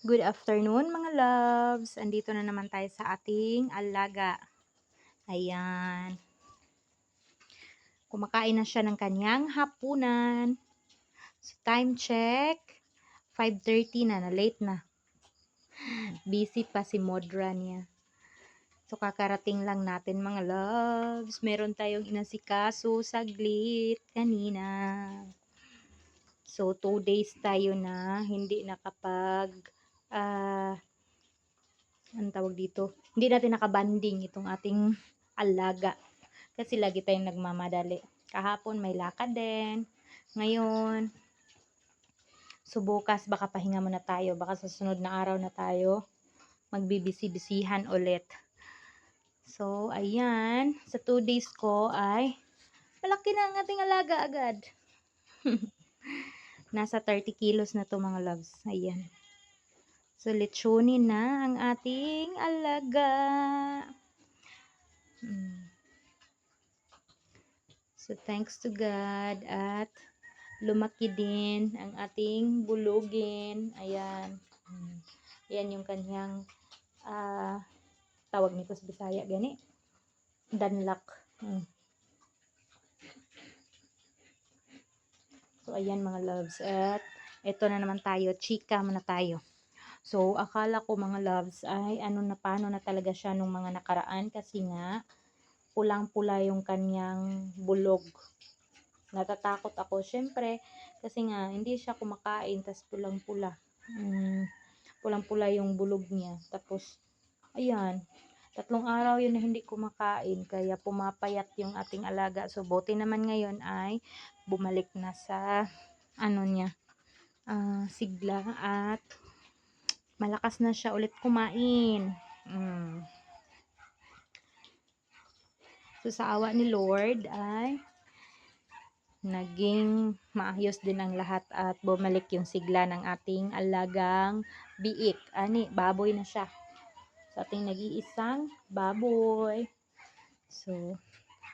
Good afternoon mga loves. Andito na naman tayo sa ating alaga. Ayan. Kumakain na siya ng kanyang hapunan. So, time check. 5.30 na, na late na. Busy pa si Modra niya. So, kakarating lang natin mga loves. Meron tayong inasikaso saglit kanina. So, two days tayo na hindi nakapag ah ang tawag dito, hindi natin nakabanding itong ating alaga. Kasi lagi tayong nagmamadali. Kahapon may lakad din. Ngayon, so baka pahinga muna tayo. Baka sa sunod na araw na tayo magbibisi-bisihan ulit. So, ayan. Sa 2 days ko ay malaki na ang ating alaga agad. Nasa 30 kilos na to mga loves. Ayan. So, lechonin na ang ating alaga. Mm. So, thanks to God at lumaki din ang ating bulugin. Ayan. Mm. Ayan yung kanyang ah, tawag nito sa Bisaya. Gani. Danlak. Mm. So, ayan mga loves. At ito na naman tayo. Chika muna tayo. So, akala ko mga loves ay ano na paano na talaga siya nung mga nakaraan kasi nga pulang-pula yung kanyang bulog. Natatakot ako. Syempre, kasi nga hindi siya kumakain tas pulang-pula. Mm, pulang-pula yung bulog niya. Tapos, ayan, tatlong araw yun na hindi kumakain kaya pumapayat yung ating alaga. So, buti naman ngayon ay bumalik na sa ano niya, ah, sigla at malakas na siya ulit kumain. Mm. So, sa awa ni Lord ay naging maayos din ang lahat at bumalik yung sigla ng ating alagang biik. Ani, baboy na siya. Sa ating nag-iisang baboy. So,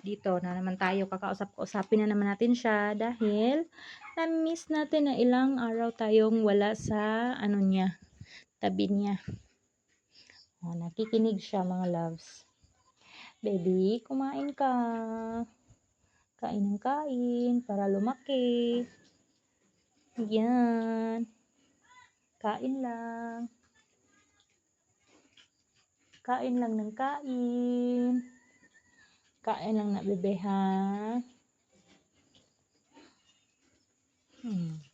dito na naman tayo kakausap-usapin na naman natin siya dahil na-miss natin na ilang araw tayong wala sa ano niya, tabi niya. Oh, nakikinig siya mga loves. Baby, kumain ka. Kain ng kain para lumaki. Yan. Kain lang. Kain lang ng kain. Kain lang na bebe ha. Hmm.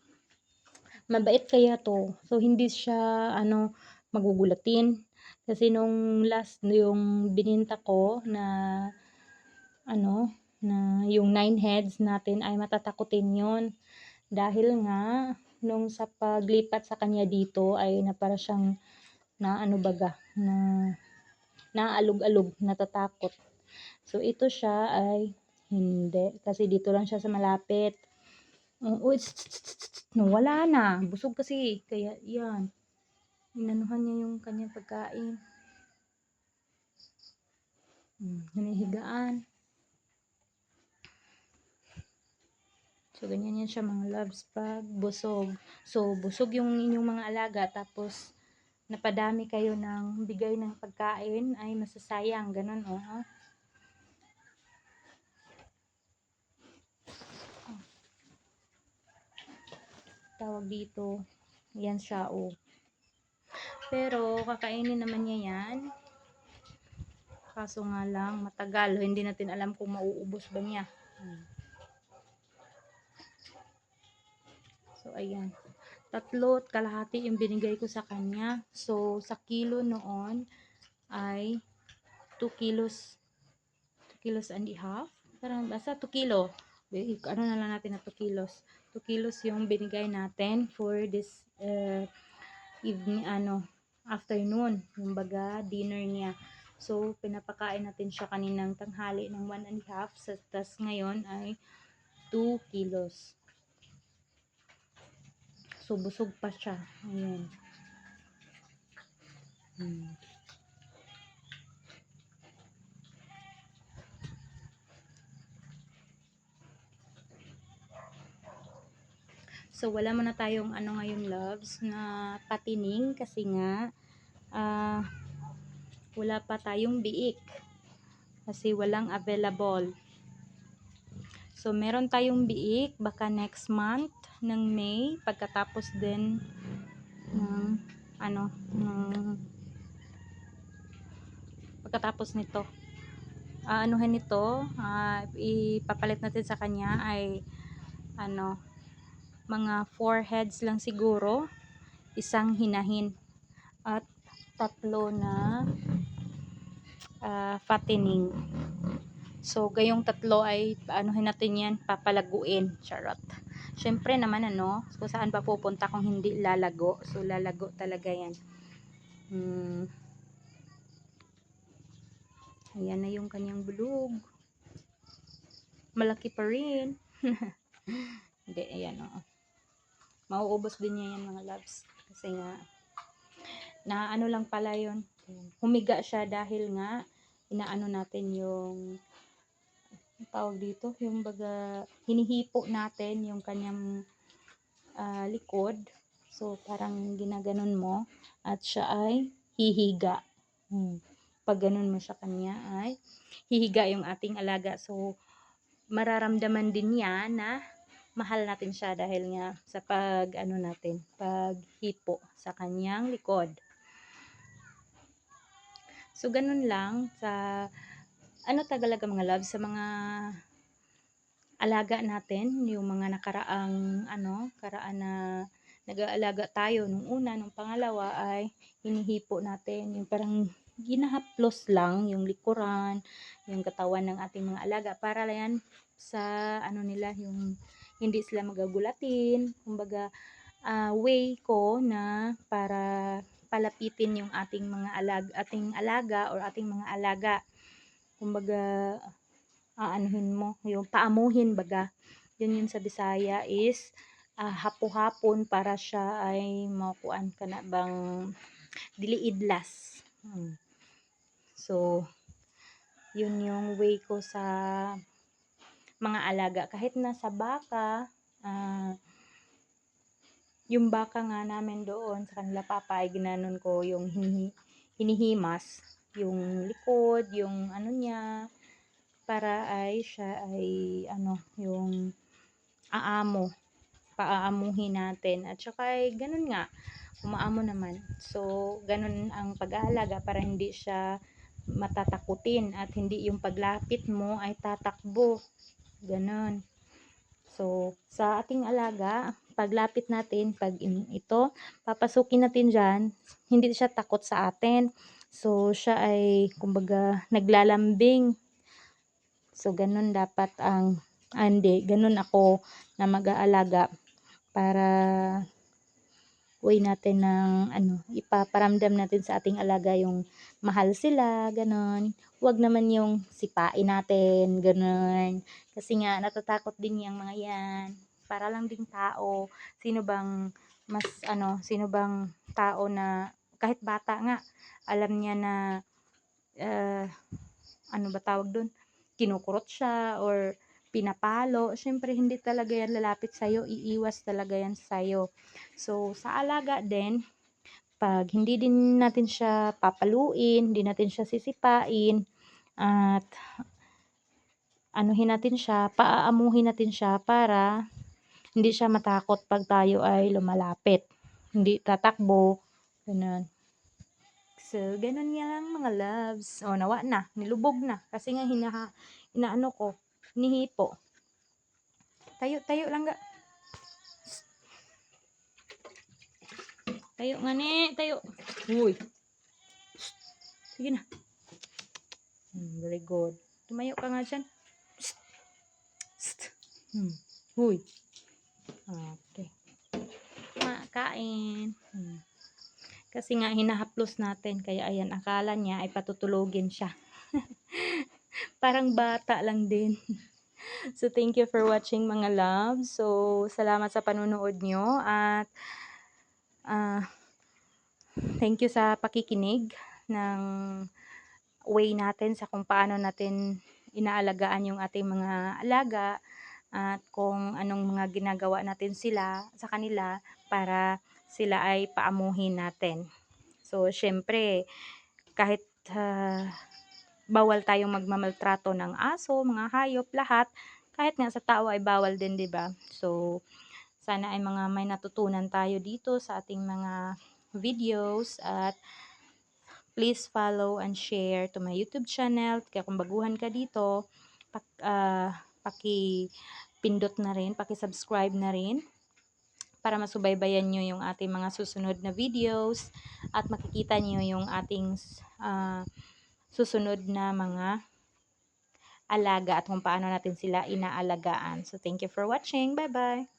Mabait kaya to. So, hindi siya, ano, magugulatin. Kasi nung last, yung bininta ko na, ano, na yung nine heads natin ay matatakutin yon Dahil nga, nung sa paglipat sa kanya dito ay na para siyang na ano baga, na naalog-alog, natatakot. So, ito siya ay hindi. Kasi dito lang siya sa malapit. Tss, tss, no, wala na. Busog kasi. Kaya, yan. Inanuhan niya yung kanyang pagkain. Hmm, hinihigaan. So, ganyan yan siya mga loves pag busog. So, busog yung inyong mga alaga. Tapos, napadami kayo ng bigay ng pagkain ay masasayang. Ganun, oh. Ha? Tawag dito. Yan siya, oh. Pero, kakainin naman niya yan. Kaso nga lang, matagal. Hindi natin alam kung mauubos ba niya. Hmm. So, ayan. Tatlo at kalahati yung binigay ko sa kanya. So, sa kilo noon ay 2 kilos 2 kilos and a half. Parang basta 2 kilo. Ano na lang natin na 2 kilos. 2 kilos yung binigay natin for this uh, evening, ano, afternoon. Yung baga, dinner niya. So, pinapakain natin siya kaninang tanghali ng 1 and a half. Tapos ngayon ay 2 kilos. So, busog pa siya. Ayan. Hmm. So, wala muna tayong ano ngayon, loves, na patining kasi nga ah, wala pa tayong biik. Kasi walang available. So, meron tayong biik baka next month ng May pagkatapos din ng ano ng pagkatapos nito aanuhin nito ah, ipapalit natin sa kanya ay ano mga four heads lang siguro. Isang hinahin. At tatlo na ah, fattening. So gayong tatlo ay anuhin natin yan papalaguin. Charot. Syempre naman ano kung saan pa pupunta kung hindi lalago. So lalago talaga yan. Hmm. ayan na yung kanyang bulog malaki pa rin. Hindi ayan o mauubos din niya yan mga loves. Kasi nga na ano lang pala yun. Humiga siya dahil nga inaano natin yung tawag dito? Yung baga hinihipo natin yung kanyang ah, likod. So parang ginaganon mo at siya ay hihiga. Hmm. pag ganun mo siya kanya ay hihiga yung ating alaga. So mararamdaman din niya na mahal natin siya dahil nga sa pag ano natin pag hipo sa kanyang likod. So ganun lang sa ano tagalaga mga love sa mga alaga natin yung mga nakaraang ano karaan na nag-aalaga tayo nung una nung pangalawa ay hinihipo natin. Yung parang ginahaplos lang yung likuran yung katawan ng ating mga alaga para yan sa ano nila yung hindi sila magagulatin. Kumbaga ah, way ko na para palapitin yung ating mga alag ating alaga or ating mga alaga. Kumbaga aanuhin mo yung paamuhin baga. Yun yun sa Bisaya is ah, hapo-hapon para siya ay makuan ka na bang dili idlas Hmm. so yun yung way ko sa mga alaga. Kahit nasa baka ah, yung baka nga namin doon sa kanila papa ay ginanon ko yung hinihi, hinihimas yung likod yung ano niya para ay siya ay ano yung aamo paaamuhin natin. At saka ay ganun nga umaamo naman. So ganun ang pag-aalaga para hindi siya matatakutin at hindi yung paglapit mo ay tatakbo ganun so sa ating alaga paglapit natin pag ito papasukin natin dyan. Hindi siya takot sa atin. So siya ay kumbaga naglalambing. So, ganun dapat ang, ah, hindi, ganun ako na mag-aalaga para way natin ng ano, ipaparamdam natin sa ating alaga yung mahal sila, ganun. Huwag naman yung sipain natin, ganun. Kasi nga, natatakot din yung mga yan. Para lang ding tao. Sino bang mas, ano, sino bang tao na, kahit bata nga, alam niya na, uh, ano ba tawag dun? kinukurot siya or pinapalo, syempre hindi talaga yan lalapit sa'yo, iiwas talaga yan sa'yo. So, sa alaga din, pag hindi din natin siya papaluin, hindi natin siya sisipain, at anuhin natin siya, paaamuhin natin siya para hindi siya matakot pag tayo ay lumalapit. Hindi tatakbo, ganun. So, ganun nga lang mga loves. O, nawa na. Nilubog na. Kasi nga, hinaha, inaano ko, nihipo. Tayo, tayo lang ga. Tayo nga ni, tayo. Uy. Sige na. Hmm, very good. Tumayo ka nga dyan. Hmm. Uy. Okay. Makain. Hmm. Kasi nga hinahaplos natin kaya ayan akala niya ay patutulogin siya. Parang bata lang din. so thank you for watching mga love. So salamat sa panunood nyo at uh, thank you sa pakikinig ng way natin sa kung paano natin inaalagaan yung ating mga alaga at kung anong mga ginagawa natin sila sa kanila para sila ay paamuhin natin. So, syempre, kahit ah, bawal tayong magmamaltrato ng aso, mga hayop, lahat, kahit nga sa tao ay bawal din, 'di ba? So, sana ay mga may natutunan tayo dito sa ating mga videos at please follow and share to my YouTube channel. Kaya kung baguhan ka dito, pak, ah, paki-pindot na rin, paki-subscribe na rin para masubaybayan nyo yung ating mga susunod na videos at makikita nyo yung ating ah, susunod na mga alaga at kung paano natin sila inaalagaan. So, thank you for watching. Bye-bye!